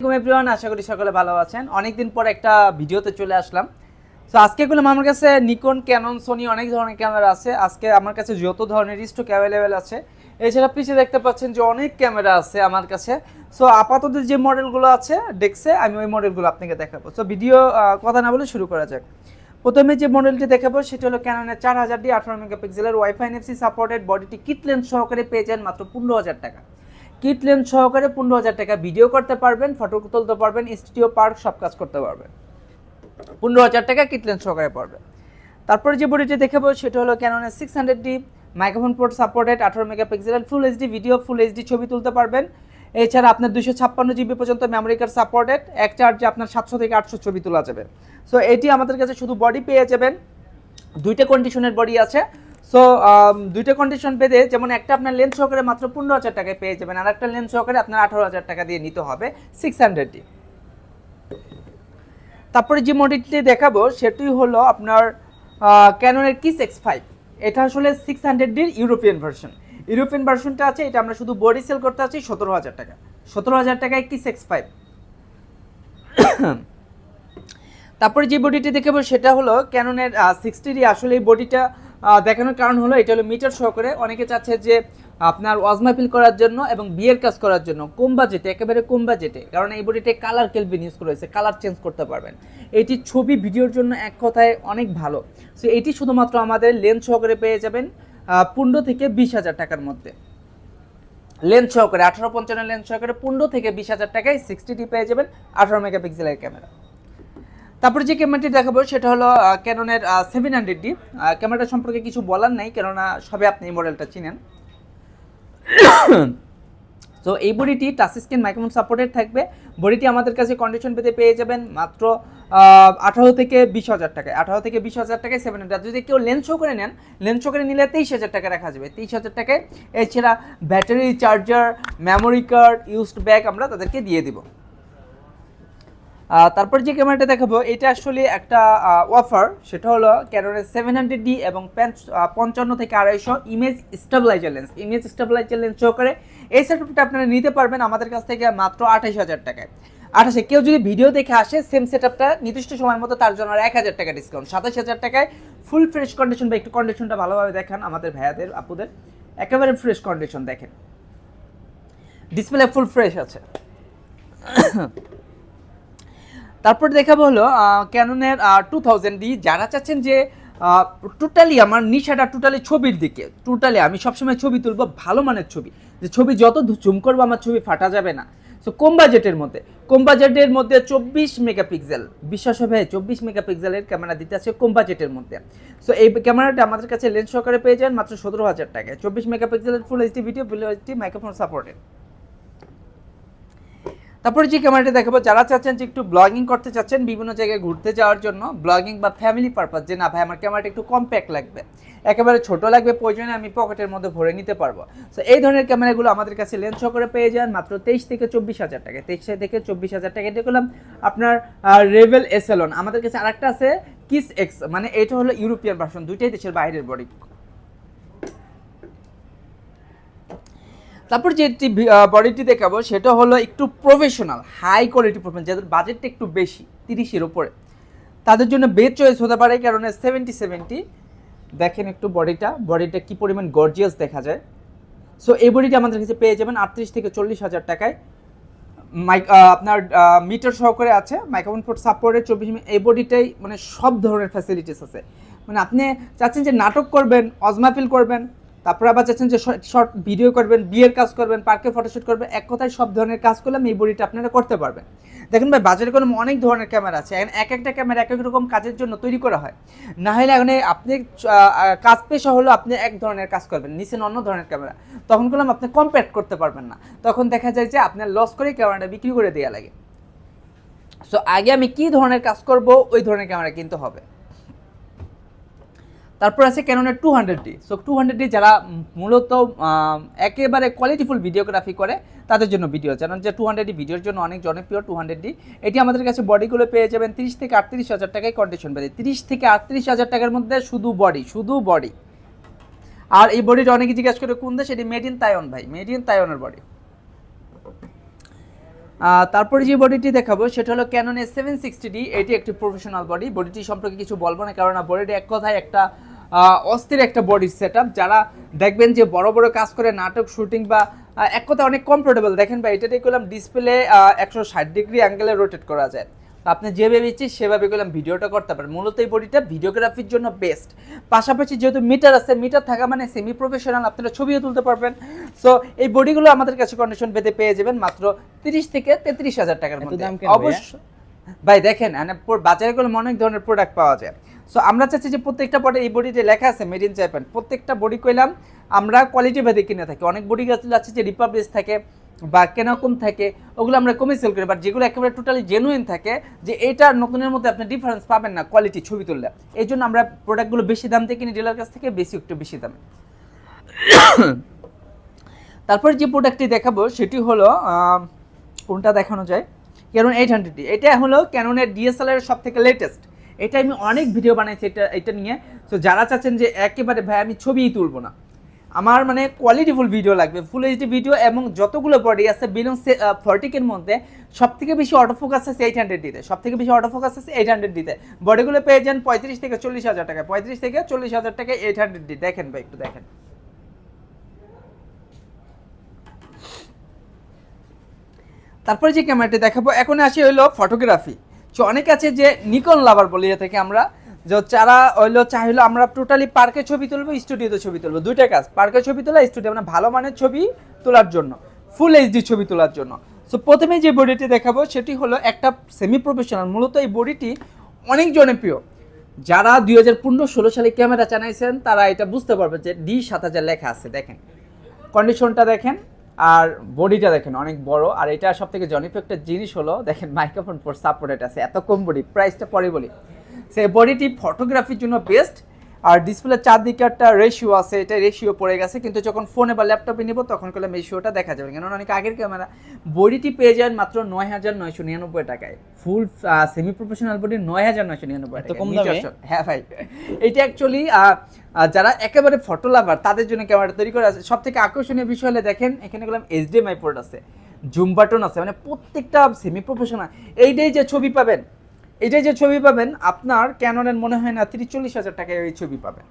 Everyone আশা করি সকলে ভালো আছেন। অনেকদিন পর একটা ভিডিওতে চলে আসলাম। তো আজকে করলাম আমার কাছে নিকন ক্যানন সোনি অনেক ধরনের ক্যামেরা আছে। আজকে আমার কাছে যত ধরনের স্টক অ্যাভেলেবেল আছে, এছাড়া পিছিয়ে দেখতে পাচ্ছেন যে অনেক ক্যামেরা আছে আমার কাছে। সো আপাতত যে মডেলগুলো আছে ডেক্সে আমি ওই মডেলগুলো আপনাকে দেখাবো। সো ভিডিও কথা না বলে শুরু করা যাক। প্রথমে যে মডেলটি দেখাবো, সেটা হলো ক্যাননের চার হাজার ডি আঠারো মেগাপিক্সেলের ওয়াইফাই এনএফসি সাপোর্টেড বডিটি কিট লেন্স সহকারে পেয়ে যান মাত্র পনেরো হাজার টাকা। কিট লেন্স সহকারে পনেরো হাজার টাকা ভিডিও করতে পারবেন, ফটো তুলতে পারবেন, স্টুডিও, পার্ক, সব কাজ করতে পারবেন। পনেরো হাজার টাকা কিট লেন্স সহকারে পড়বে তারপরে যে বডিটি দেখাবো, সেটা হলো ক্যাননের six hundred D microphone port supported আঠারো মেগাপিক্সেলের full HD video full HD ছবি তুলতে পারবেন। এছাড়া আপনার দুশো ছাপ্পান্ন জিবি পর্যন্ত মেমোরি কার্ড সাপোর্টেড এক চার্জে আপনার সাতশো থেকে আটশো ছবি তোলা যাবে। সো এটি আমাদের কাছে শুধু বডি পেয়ে যাবেন। দুইটা কন্ডিশনের বডি আছে। সো দুইটা কন্ডিশন পেতে যেমন একটা আপনার লেন্স সহকারে মাত্র পনেরো হাজার টাকায় পেয়ে যাবেন, আর একটা লেন্স সহকারে আপনার আঠারো হাজার টাকা দিয়ে নিতে হবে সিক্স হান্ড্রেডটি তারপরে যে মডেলটি দেখাবো, সেটি হলো আপনার ক্যাননের কিস এক্স ফাইভ এটা আসলে সিক্স হান্ড্রেডের ইউরোপিয়ান ভার্সন ইউরোপিয়ান ভার্সনটা আছে, এটা আমরা শুধু বডি সেল করতে আছি সতেরো হাজার টাকা। সতেরো হাজার টাকায় কিস এক্স ফাইভ তারপরে যে বডিটি দেখাবো, সেটা হলো ক্যাননের সিক্সটি ডি আসলে এই বডিটা দেখানোর কারণ হলো, এটা হলো মিটার সহকারে অনেকে চাচ্ছে যে আপনার ওয়াজমাপিল করার জন্য এবং বিয়ের কাজ করার জন্য, কম বাজেটে একেবারে কম বাজেটে কারণ এই বডিতে কালার কেলভিন ইউজ করেছে কালার চেঞ্জ করতে পারবেন। এটি ছবি ভিডিওর জন্য এক কথায় অনেক ভালো। সো এটি শুধুমাত্র আমাদের লেন্স সহকারে পেয়ে যাবেন পনেরো থেকে বিশ হাজার টাকার মধ্যে। লেন্স সহকারে, আঠারো পঞ্চান্ন লেন্স সহকারে পনেরো থেকে বিশ হাজার টাকায় সিক্সটি পেয়ে যাবেন, আঠারো মেগাপিক্সেলের ক্যামেরা তারপরে যে ক্যামেরাটি দেখাবো, সেটা হলো ক্যাননের সেভেন হান্ড্রেড ডি ক্যামেরাটা সম্পর্কে কিছু বলার নাই, কেননা সবে আপনি এই মডেলটা চিনেন। তো এই বডিটি টাচ স্ক্রিন মাইক্রোফোন সাপোর্টেড থাকবে। বডিটি আমাদের কাছে কন্ডিশন পেতে পেয়ে যাবেন মাত্র আঠারো থেকে বিশ হাজার টাকায়। আঠারো থেকে বিশ হাজার টাকায় সেভেন হান্ড্রেড যদি কেউ লেন্স শো করে নেন লেন্স শো করে নিলে তেইশ হাজার টাকা রাখা যাবে। তেইশ হাজার টাকায় এছাড়া battery charger memory card used bag আমরা তাদেরকে দিয়ে দিব। তারপর যে ক্যামেরাটা দেখাবো, এটা আসলে একটা অফার সেটা হলো ক্যানোনের সেভেন হান্ড্রেড ডি এবং পঞ্চান্ন থেকে আড়াইশো image stabiliser lens image stabiliser lens সহকারে এই সেটআপটা আপনারা নিতে পারবেন আমাদের কাছ থেকে মাত্র আঠাশ হাজার টাকায়। আঠাশে, কেউ যদি ভিডিও দেখে আসে সেম সেটআপটা নির্দিষ্ট সময়ের মতো তার জন্য এক হাজার টাকা ডিসকাউন্ট সাতাশ হাজার টাকায় ফুল ফ্রেশ কন্ডিশন বা একটু কন্ডিশনটা ভালোভাবে দেখান আমাদের ভাইয়াদের, আপুদের। একেবারে ফ্রেশ কন্ডিশন দেখেন। ডিসপ্লে ফুল ফ্রেশ আছে। তারপর দেখাবো হলো ক্যাননের টু থাউজেন্ড ডি যারা চাচ্ছেন যে টোটালি আমার নিশাটা টোটালি ছবির দিকে টোটালি আমি সবসময় ছবি তুলবো ভালো মানের ছবি, যে ছবি যত জুম করব আমার ছবি ফাটা যাবে না। সো কম বাজেটের মধ্যে, কম বাজেটের মধ্যে চব্বিশ মেগাপিক্সেল বিশ্বাস হবে, চব্বিশ মেগাপিক্সেলের ক্যামেরা দিতে আছে কম বাজেটের মধ্যে। সো এই ক্যামেরাটা আমাদের কাছে লেন্স সহকারে পেয়ে যান মাত্র সতেরো হাজার টাকায়, চব্বিশ মেগাপিক্সেলের full HD video full HD microphone supported তারপরে যে ক্যামেরাটা দেখাবো, যারা চাচ্ছেন যে একটু ব্লগিং করতে চাচ্ছেন, বিভিন্ন জায়গায় ঘুরতে যাওয়ার জন্য ব্লগিং বা ফ্যামিলি পারপাস যে না ভাই, আমার ক্যামেরাটা একটু কম্প্যাক্ট লাগবে, একেবারে ছোট লাগবে, প্রয়োজনে আমি পকেটের মধ্যে ভরে নিতে পারব। সো এই ধরনের ক্যামেরাগুলো আমাদের কাছে লেন্স করে পেয়ে যান, মাত্র তেইশ থেকে চব্বিশ হাজার টাকা তেইশ থেকে চব্বিশ হাজার টাকা এটা করলাম আপনার রেভেল এসেলন আমাদের কাছে আরেকটা আছে কিস এক্স মানে এটা হলো ইউরোপিয়ান ভার্সন দুইটাই দেশের বাইরের বডি তারপর যে বডিটি দেখাবো, সেটা হলো একটু প্রফেশনাল হাই কোয়ালিটি প্রফেশনাল যাদের বাজেটটা একটু বেশি, তিরিশের ওপরে তাদের জন্য বেস্ট চয়েস হতে পারে কারণ সেভেন্টি সেভেন্টি দেখেন একটু বডিটা বডিটা কি পরিমাণ গর্জিয়াস দেখা যায়। সো এই বডিটা আমাদের কাছে পেয়ে যাবেন আটত্রিশ থেকে চল্লিশ হাজার টাকায়। মাইক আপনার মিটার সহকারে আছে মাইক্রোফোন পোর্ট সাপোর্টের চব্বিশ এই বডিটাই মানে সব ধরনের ফ্যাসিলিটিস আছে। মানে আপনি চাচ্ছেন যে নাটক করবেন অজমাফিল করবেন তারপরে আবার চাচ্ছেন যে শর্ট ভিডিও করবেন, বিয়ের কাজ করবেন পার্কে ফটোশ্যুট করবেন, এক কথায় সব ধরনের কাজ করলে এই বডিটা আপনারা করতে পারবেন। দেখুন ভাই, বাজারে কোনো অনেক ধরনের ক্যামেরা আছে। এক একটা ক্যামেরা এক এক রকম কাজের জন্য তৈরি করা হয়। না হলে এখন আপনি কাজ পেশা হলো আপনি এক ধরনের কাজ করবেন নিচেন অন্য ধরনের ক্যামেরা তখন করলাম আপনি কম্পেয়ার করতে পারবেন না। তখন দেখা যায় যে আপনার লস করে ক্যামেরাটা বিক্রি করে দেওয়া লাগে। সো আগে আমি কি ধরনের কাজ করব, ওই ধরনের ক্যামেরা কিনতে হবে। তারপর আছে ক্যাননের টু হান্ড্রেডটি সো টু হান্ড্রেডটি যারা মূলত একেবারে কোয়ালিটিফুল ভিডিওগ্রাফি করে, তাদের জন্য ভিডিও জানেন যে টু হান্ড্রেডটি ভিডিওর জন্য অনেক জনপ্রিয় টু হান্ড্রেডটি এটি আমাদের কাছে বডিগুলো পেয়ে যাবেন তিরিশ থেকে আটত্রিশ হাজার টাকায় কন্ডিশন পেয়ে তিরিশ থেকে আটত্রিশ হাজার টাকার মধ্যে শুধু বডি শুধু বডি আর এই বডিটা অনেকে জিজ্ঞেস করে কোন দেশ এটি মেড ইন তায়ন ভাই মেড ইন তাইওয়ানের বডি তারপরে যে বডিটি দেখাবো, সেটা হলো Canon S seven sixty D এটি একটি প্রফেশনাল বডি বডিটি সম্পর্কে কিছু বলব না কারণ বডিটি এক কথায় একটা অস্থির একটা বডির সেট যারা দেখবেন যে বড় বড় কাজ করে নাটক শুটিং বা এক কথায় অনেক কমফোর্টেবল দেখেন বা এটাতে করলাম ডিসপ্লে একশো ষাট ডিগ্রি অ্যাঙ্গেলে রোটেট করা যায়। আপনি যেভাবে ইচ্ছে সেভাবে করলাম ভিডিওটা করতে পারেন। মূলত এই বডিটা ভিডিওগ্রাফির জন্য বেস্ট পাশাপাশি যেহেতু মিটার আছে মিটার থাকা মানে সেমি প্রফেশনাল আপনারা ছবিও তুলতে পারবেন। সো এই বডিগুলো আমাদের কাছে কন্ডিশন পেতে পেয়ে যাবেন মাত্র তিরিশ থেকে তেত্রিশ হাজার টাকার মধ্যে। দাম কেন ভাইয়া? অবশ্য ভাই, দেখেন মানে বাজারে গুলো অনেক ধরনের প্রোডাক্ট পাওয়া যায়। সো আমরা চাচ্ছি যে প্রত্যেকটা বডি এই বডিতে লেখা আছে মেড ইন জাপান প্রত্যেকটা বডি কইলাম, আমরা কোয়ালিটি ভেদে কিনে থাকি। অনেক বডি গাছ আছে যে রিপাবলিশ থাকে বা কেনাকম থাকে, ওগুলো আমরা কমে সেল করি বাট যেগুলো একেবারে টোটালি জেনুইন থাকে, যে এটা নতুনের মধ্যে আপনি ডিফারেন্স পাবেন না কোয়ালিটি ছবি তুললে। এই জন্য আমরা প্রোডাক্টগুলো বেশি দাম থেকে কিনি ডিলার কাছ থেকে বেশি, একটু বেশি দামে। তারপরে যে প্রোডাক্টটি দেখাবো, সেটি হলো কোনটা দেখানো যায়? ক্যানন এইট হান্ড্রেড ডি এটা হলো ক্যাননের ডিএসএলআর সব থেকে লেটেস্ট এটা আমি অনেক ভিডিও বানাইছি এটা এটা নিয়ে। তো যারা চাচ্ছেন যে একেবারে, ভাই, আমি ছবিই তুলবো না। আমার মানে কোয়ালিটিফুল ভিডিও লাগবে ফুল এইচডি ভিডিও এবং যতগুলো বডি আছে, বিলং ফর্টিকের মধ্যে সব থেকে বেশি অটো ফোকাস আছে এইট হান্ড্রেড দিতে সব থেকে বেশি অটো ফোকাস আছে এইট হান্ড্রেড দিতে বডিগুলো পেয়ে যান পঁয়ত্রিশ থেকে চল্লিশ হাজার টাকা পঁয়ত্রিশ থেকে চল্লিশ হাজার টাকা এইট হান্ড্রেড ডি দেখেন ভাই, একটু দেখেন। তারপরে যে ক্যামেরাটি দেখাবো এখন আসি হইল ফটোগ্রাফি সো অনেক আছে যে নিকন লাভার বলিয়ে থেকে আমরা। যে যারা হইল চাইলো আমরা টোটালি পার্কে ছবি তুলবো স্টুডিওতে ছবি তুলবো। দুইটা কাজ পার্কে ছবি তোলা স্টুডিও মানে ভালো মানের ছবি তোলার জন্য ফুল এইচডি ছবি তোলার জন্য। সো প্রথমে যে বডিটি দেখাবো, সেটি হলো একটা সেমি প্রফেশনাল মূলত এই বডিটি অনেক জনপ্রিয় যারা দুই হাজার পনেরো ষোলো সালে ক্যামেরা চালাইছেন, তারা এটা বুঝতে পারবে যে ডি সাত হাজার লেখা আছে, দেখেন। কন্ডিশনটা দেখেন। আর বডিটা দেখেন অনেক বড়, আর এটা সব থেকে জনপ্রিয় একটা জিনিস হলো, দেখেন মাইক্রোফোন ফোর সাপোর্টেড আছে, এত কম বডি প্রাইসটা পরে বলি। সে বডিটি ফটোগ্রাফির জন্য বেস্ট আর ডিসপ্লে চারদিকে একটা রেশিও আছে এটা রেশিও পড়ে গেছে। কিন্তু যখন ফোনে বা ল্যাপটপে নিব তখন করলে রেশিওটা দেখা যাবে। কেন অনেক আগের ক্যামেরা বডিটি পেয়ে যান মাত্র নয় হাজার নয়শো নিরানব্বই টাকায়। ফুল সেমি প্রফেশনাল বডি নয় হাজার নয়শো নিরানব্বই টাকা হ্যাঁ ভাই। এটা অ্যাকচুয়ালি যারা একেবারে ফটো লাভার তাদের জন্য ক্যামেরা তৈরি করা আছে। সব থেকে আকর্ষণীয় বিষয় হলে দেখেন এখানে গেলাম এইচডিএমআই পোর্ট আছে। জুম বাটন আছে। মানে প্রত্যেকটা সেমি প্রফেশনাল এইটাই যে ছবি পাবেন এইটাই যে ছবি পাবেন, আপনার ক্যাননের মনে হয় না তিরিচল্লিশ হাজার টাকায় এই ছবি পাবেন।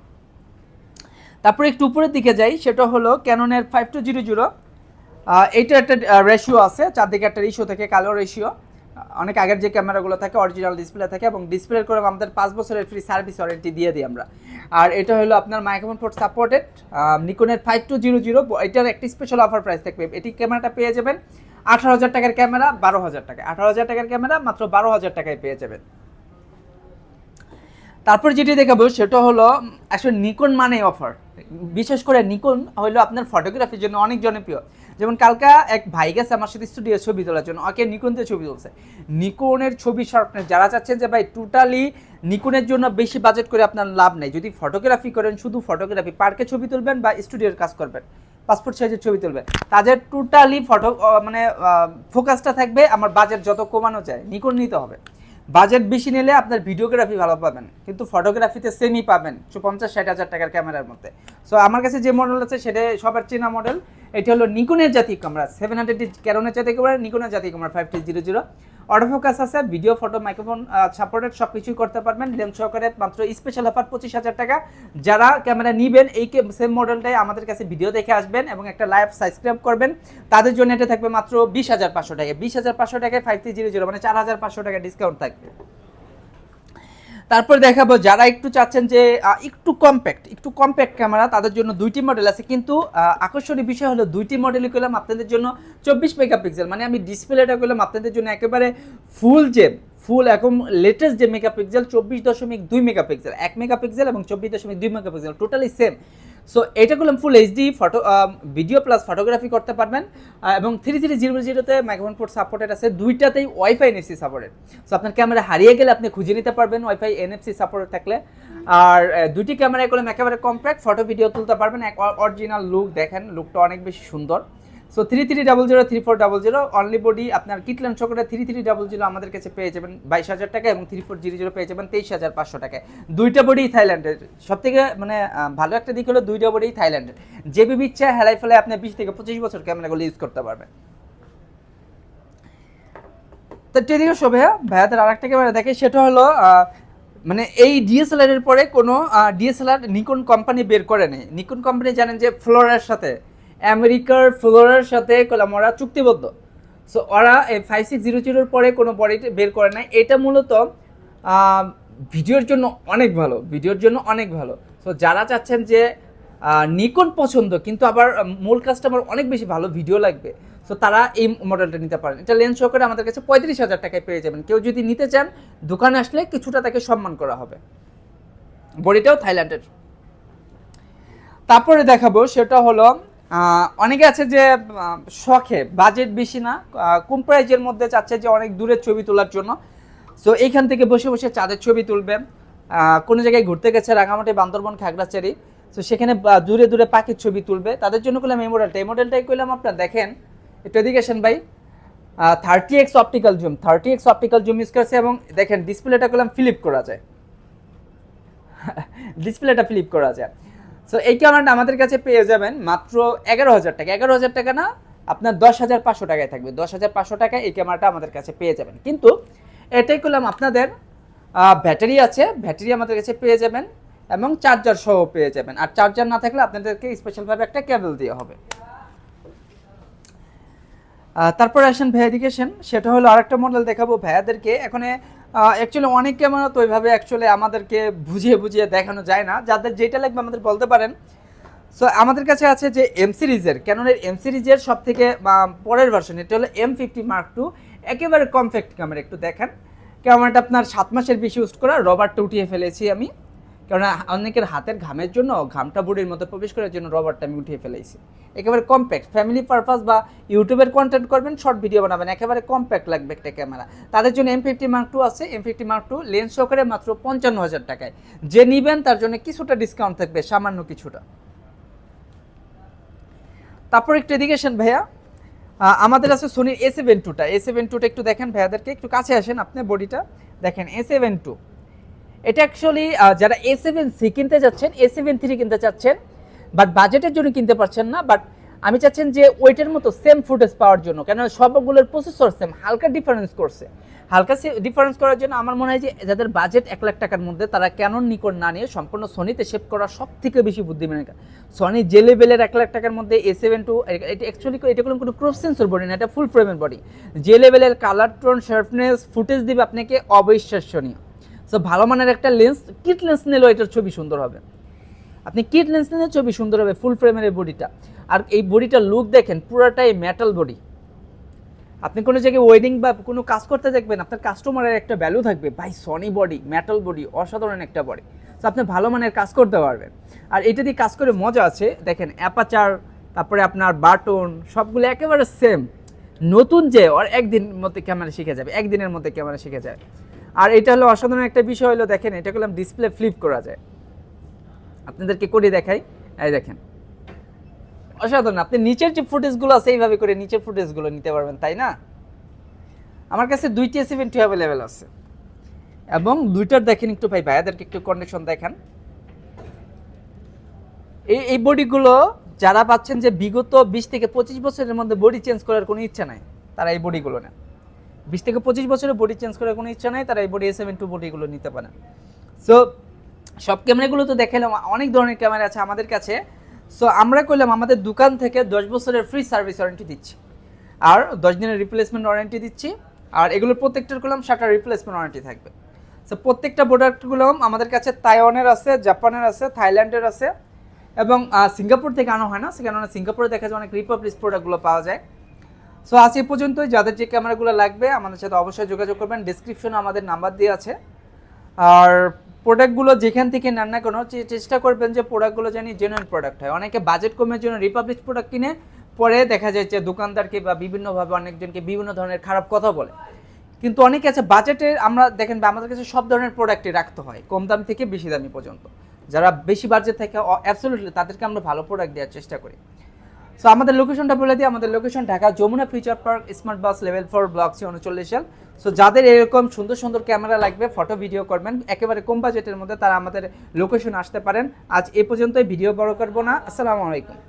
তারপরে একটু উপরের দিকে যাই, সেটা হলো ক্যাননের ফাইভ টু জিরো জিরো এইটা একটা রেশিও আছে, চারদিকে একটা রেশিও থাকে, কালো রেশিও অনেক আগের যে ক্যামেরাগুলো থাকে অরিজিনাল ডিসপ্লে থাকে, এবং ডিসপ্লের করে আমাদের পাঁচ বছরের ফ্রি সার্ভিস ওয়ারেন্টি দিয়ে দিই আমরা। আর এটা হলো আপনার মাইক্রোফোন পোর্ট সাপোর্টেড নিকনের ফাইভ টু জিরো জিরো এটার একটি স্পেশাল অফার প্রাইস থাকবে। এটি ক্যামেরাটা পেয়ে যাবেন। আঠারো হাজার টাকার ক্যামেরা, বারো হাজার টাকা আঠারো হাজার টাকার ক্যামেরা মাত্র বারো হাজার টাকায় পেয়ে যাবেন। তারপর যেটি দেখাবো, সেটা হলো আসলে নিকন মানে অফার বিশেষ করে নিকন হলো আপনার ফটোগ্রাফির জন্য অনেক জনপ্রিয়। যেমন কালকা এক ভাই গেছে আমার সাথে স্টুডিও ছবি তোলার জন্য। ওকে নিকন দিয়ে ছবি তুলছে। নিকনের ছবি শার্পনেস যারা চাচ্ছেন যে ভাই টোটালি নিকনের জন্য বেশি বাজেট করে আপনার লাভ নেই। যদি ফটোগ্রাফি করেন, শুধু ফটোগ্রাফি পার্কে ছবি তুলবেন বা স্টুডিওর কাজ করবেন। পাসপোর্ট সাইজের ছবি তুলবে। তাদের টোটালি ফটো মানে ফোকাসটা থাকবে আমার বাজেট যত কমানো যায় নিকন নিতে হবে। বাজেট বেশি নিলে আপনার ভিডিওগ্রাফি ভালো পাবেন, কিন্তু ফটোগ্রাফিতে সেমই পাবেন পঞ্চাশ ষাট হাজার টাকার ক্যামেরার মধ্যে। সো আমার কাছে যে মডেল আছে, সেটা সবার চেনা মডেল এটা হলো নিকনের জাতীয় ক্যামেরা সেভেন হান্ড্রেড ক্যারনের জাতীয় ক্যামেরা নিকনের জাতীয় camera five T zero zero autofocus আছে, ভিডিও, ফটো, মাইক্রোফোন সাপোর্টেড সব কিছুই করতে পারবেন। লেন্স সহকারে মাত্র স্পেশাল অফার পঁচিশ হাজার টাকা। যারা ক্যামেরা নিবেন, এই সেম মডেলটাই আমাদের কাছে ভিডিও দেখে আসবেন এবং একটা লাইভ সাবস্ক্রাইব করবেন। তাদের জন্য এটা থাকবে মাত্র বিশ হাজার পাঁচশো টাকা। বিশ হাজার পাঁচশো টাকায় ফাইভ থ্রি জিরো জিরো মানে চার হাজার পাঁচশো টাকা ডিসকাউন্ট থাকবে। তারপর দেখাবো যারা একটু চাচ্ছেন যে একটু কম্প্যাক্ট একটু কম্প্যাক্ট ক্যামেরা তাদের জন্য দুইটি মডেল আছে। কিন্তু আকর্ষণীয় বিষয় হলো দুইটি মডেলই করলাম আপনাদের জন্য চব্বিশ মেগাপিক্সেল মানে আমি ডিসপ্লেটা করলাম আপনাদের জন্য একেবারে ফুল যে ফুল এখন লেটেস্ট যে মেগাপিক্সেল চব্বিশ দশমিক দুই মেগাপিক্সেল এক মেগাপিক্সেল এবং চব্বিশ দশমিক দুই মেগাপিক্সেল টোটালি সেম সো এটা করলাম full HD photo video plus photography করতে পারবেন এবং থ্রি থ্রি জিরো জিরোতে মাইক্রোফোন পোর্ট সাপোর্টেড আছে, দুইটাতেই ওয়াইফাই এনএফসি সাপোর্টেড সো আপনার ক্যামেরা হারিয়ে গেলে আপনি খুঁজে নিতে পারবেন ওয়াইফাই এনএফসি সাপোর্টেড থাকলে। আর দুইটি ক্যামেরায় করলাম একেবারে কম্প্যাক্ট ফটো ভিডিও তুলতে পারবেন, এক অরিজিনাল লুক দেখেন লুকটা অনেক বেশি সুন্দর। So three three double zero three four double zero only body আপনার কিটল্যান্ড চকরে থ্রি থ্রি ডাবল জিরো আমাদের কাছে পেয়ে যাবেন বাইশ হাজার টাকা এবং থ্রি ফোর জিরো জিরো পেয়ে যাবেন তেইশ হাজার পাঁচশো টাকায়। দুইটা বডি থাইল্যান্ডের সব থেকে মানে ভালো একটা দিক হলো দুইটা বডি থাইল্যান্ডের যে বিবি ইচ্ছা হেলাই ফেলে আপনি বিশ থেকে পঁচিশ বছর ক্যামেরাগুলো ইউজ করতে পারবেন। তো এদিকে শো ভাইয়া, ভাইয়াদের আর একটা ক্যামেরা দেখে, সেটা হলো মানে এই ডিএসএলআর এর পরে কোনো ডিএসএলআর নিকন কোম্পানি বের করে নেই। নিকন কোম্পানি জানেন যে ফ্লোরার সাথে। আমেরিকার ফ্লোরার সাথে ওরা চুক্তিবদ্ধ। সো ওরা এই ফাইভ সিক্স জিরো জিরোর পরে কোনো বডি বের করে নাই। এটা মূলত ভিডিওর জন্য অনেক ভালো, ভিডিওর জন্য অনেক ভালো। সো যারা চাচ্ছেন যে নিকন পছন্দ, কিন্তু আবার মূল কাস্টমার অনেক বেশি ভালো ভিডিও লাগবে সো তারা এই মডেলটা নিতে পারেন। এটা লেন্স সহকারে আমাদের কাছে পঁয়ত্রিশ হাজার টাকায় পেয়ে যাবেন। কেউ যদি নিতে চান, দোকানে আসলে কিছুটা তাকে সম্মান করা হবে। বডিটাও থাইল্যান্ডের। তারপরে দেখাবো, সেটা হলো অনেকে আছে যে শখে বাজেট বেশি না কম প্রাইজের মধ্যে চাচ্ছে যে অনেক দূরের ছবি তোলার জন্য। সো এইখান থেকে বসে বসে চাঁদের ছবি তুলবে। কোনো জায়গায় ঘুরতে গেছে রাঙামাটি, বান্দরবন, খাগড়াছড়ি। তো সেখানে দূরে দূরে পাখির ছবি তুলবে। তাদের জন্য করলাম এই মডেলটা এই মডেলটাই করলাম আপনার দেখেন। একটু এদিকে আসেন ভাই। Thirty X optical zoom thirty X optical zoom use করছে এবং দেখেন ডিসপ্লেটা করলাম ফ্লিপ করা যায়। ডিসপ্লেটা ফ্লিপ করা যায়। সো এই ক্যামেরাটা আমাদের কাছে পেয়ে যাবেন মাত্র এগারো হাজার টাকা। এগারো হাজার টাকা না, আপনার দশ হাজার পাঁচশো টাকায় থাকবে। দশ হাজার পাঁচশো টাকায় এই ক্যামেরাটা আমাদের কাছে পেয়ে যাবেন। কিন্তু এটাই করলাম আপনাদের ব্যাটারি আছে। ব্যাটারি আমাদের কাছে পেয়ে যাবেন এবং চার্জার সহ পেয়ে যাবেন। আর চার্জার না থাকলে আপনাদেরকে স্পেশালভাবে একটা কেবল দেওয়া হবে। তারপরে আসেন ভ্যারিফিকেশন সেটা হলো আরেকটা মডেল দেখাবো ভাইয়াদেরকে। এখানে অ্যাকচুয়ালি অনেক ক্যামেরা তো ওইভাবে অ্যাকচুয়ালি আমাদেরকে বুঝিয়ে বুঝিয়ে দেখানো যায় না। যাদের যেটা লাগবে আমাদের বলতে পারেন। সো আমাদের কাছে আছে যে এম সিরিজের ক্যাননের এম সিরিজের সব থেকে পরের ভার্সন এটা হলো এম ফিফটি মার্ক টু একেবারে কমফ্যাক্ট ক্যামেরা একটু দেখেন। ক্যামেরাটা আপনার সাত মাসের বেশি ইউজ করা রবার টুটিয়ে ফেলেছি আমি। কারণ অনেকের হাতের ঘামের জন্য ঘামটা বুড়ির মধ্যে প্রবেশ করার জন্য রবারটা আমি উঠিয়ে ফেলেছি একেবারে কম্প্যাক্ট ফ্যামিলি পারপাস বা ইউটিউবের কন্টেন্ট করবেন শর্ট ভিডিও বানাবেন, একেবারে কম্প্যাক্ট লাগবে একটা ক্যামেরা তাদের জন্য এম ফিফটি মার্ক টু আছে M fifty mark two lens সহকারে মাত্র পঞ্চান্ন হাজার টাকায়। যে নিবেন তার জন্য কিছুটা ডিসকাউন্ট থাকবে, সামান্য কিছুটা। তারপর একটু এদিকেশন ভাইয়া। আমাদের আছে সোনির এ সেভেন টুটা এ সেভেন টুটা একটু দেখেন ভাইয়াদেরকে, একটু কাছে আসেন আপনি বডিটা। দেখেন এ সেভেন টু এটা অ্যাকচুয়ালি যারা এ সেভেন সি কিনতে চাচ্ছেন এ সেভেন থ্রি কিনতে চাচ্ছেন বাট বাজেটের জন্য কিনতে পারছেন না বাট আমি চাচ্ছেন যে ওইটার মতো সেম ফুটেজ পাওয়ার জন্য কেন সবগুলোর প্রসেসর সেম হালকা ডিফারেন্স করছে। হালকা ডিফারেন্স করার জন্য আমার মনে হয় যে যাদের বাজেট এক লাখ টাকার মধ্যে, তারা ক্যানন নিকট না নিয়ে সম্পূর্ণ সোনিতে শেপ করা সব থেকে বেশি বুদ্ধিমান সনি যে লেভেলের এক লাখ টাকার মধ্যে এ সেভেন টু এটা অ্যাকচুয়ালি এটা কোনো কোনো ক্রপ সেন্সর বডি না, এটা ফুল ফ্রেমের বডি যে লেভেলের কালার টোন শার্পনেস ফুটেজ দিবে আপনাকে অবিশ্বাসনীয়। সো ভালো মানের একটা লেন্স কিট লেন্স নিলেও এটার ছবি সুন্দর হবে। আপনি কিট লেন্স নিলে ছবি সুন্দর হবে ফুল ফ্রেমের এই বডিটা আর এই বডিটার লুক দেখেন, পুরোটাই মেটাল বডি আপনি কোনো জায়গায় ওয়েডিং বা কোনো কাজ করতে দেখবেন, আপনার কাস্টমারের একটা ভ্যালু থাকবে। ভাই সনি বডি মেটাল বডি অসাধারণ একটা বডি তো আপনি ভালো মানের কাজ করতে পারবেন। আর এটা দিয়ে কাজ করে মজা আছে, দেখেন অ্যাপাচার তারপরে আপনার বাটন সবগুলো একেবারে সেম নতুন যে ওর একদিনের মধ্যে ক্যামেরা শিখে যাবে, একদিনের মধ্যে ক্যামেরা শিখে যাবে। আর এটা হলো অসাধারণ একটা বিষয় হলো, দেখেন, এটা করলাম ডিসপ্লে ফ্লিপ করা যায়। আপনাদেরকে করে দেখাই। এই দেখেন। অসাধারণ, আপনি নিচের যে ফুটেজগুলো আছে, এইভাবে করে নিচের ফুটেজগুলো নিতে পারবেন, তাই না? আমার কাছে দুইটি সেভেন টু অ্যাভেলেবেল আছে। এবং দুইটার দেখেন একটু ভাই, ভাইয়াদেরকে একটু কন্ডিশন দেখেন। এই এই বডিগুলো যারা পাচ্ছেন যে বিগত বিশ থেকে পঁচিশ বছরের মধ্যে বডি চেঞ্জ করার কোনো ইচ্ছা নাই, তারা এই বডিগুলো নেন। বিশ থেকে পঁচিশ বছরের বডি চেঞ্জ করার কোনো ইচ্ছা নাই, তারা এই বডি এ সেভেন টু বডিগুলো নিতে পারেন সো সব ক্যামেরাগুলো তো দেখালাম অনেক ধরনের ক্যামেরা আছে আমাদের কাছে। সো আমরা করলাম আমাদের দোকান থেকে দশ বছরের ফ্রি সার্ভিস ওয়ারেন্টি দিচ্ছি। আর দশ দিনের রিপ্লেসমেন্ট ওয়ারেন্টি দিচ্ছি। আর এগুলোর প্রত্যেকটার করলাম শাটার রিপ্লেসমেন্ট ওয়ারেন্টি থাকবে। সো প্রত্যেকটা প্রোডাক্টগুলো আমাদের কাছে তাইওয়ানের আছে জাপানের আছে থাইল্যান্ডের আছে। এবং সিঙ্গাপুর থেকে আনা হয় না, সেখানে সিঙ্গাপুরে দেখা যায় অনেক রিপাবলিশ প্রোডাক্টগুলো পাওয়া যায়। সো আজ এই পর্যন্তই। যাদের যে ক্যামেরাগুলো লাগবে, আমাদের সাথে অবশ্যই যোগাযোগ করবেন। ডিসক্রিপশনে আমাদের নাম্বার দিয়ে আছে। আর প্রোডাক্টগুলো যেখান থেকে নেন না কোনো চেষ্টা করবেন যে প্রোডাক্টগুলো জানি জেনুইন প্রোডাক্ট হয়। অনেকে বাজেট কমের জন্য রিপাবলিক প্রোডাক্ট কিনে, পরে দেখা যায় যে দোকানদারকে বা বিভিন্নভাবে অনেকজনকে বিভিন্ন ধরনের খারাপ কথা বলে। কিন্তু অনেকে আছে বাজেটের আমরা দেখেন আমাদের কাছে সব ধরনের প্রোডাক্টই রাখতে হয়, কম দাম থেকে বেশি দামি পর্যন্ত। যারা বেশি বাজেট থাকে অ্যাবসলিউটলি তাদেরকে আমরা ভালো প্রোডাক্ট দেওয়ার চেষ্টা করি। সো আমাদের লোকেশনটা বলে দিই। আমাদের location Dhaka Jamuna future park smart bus level four block C উনচল্লিশ সাল সো যাদের এরকম সুন্দর সুন্দর ক্যামেরা লাগবে ফটো ভিডিও করবেন। একেবারে কম বাজেটের মধ্যে তারা আমাদের লোকেশন আসতে পারেন। আজ এ পর্যন্তই ভিডিও বড় করব না। আসসালামু আলাইকুম।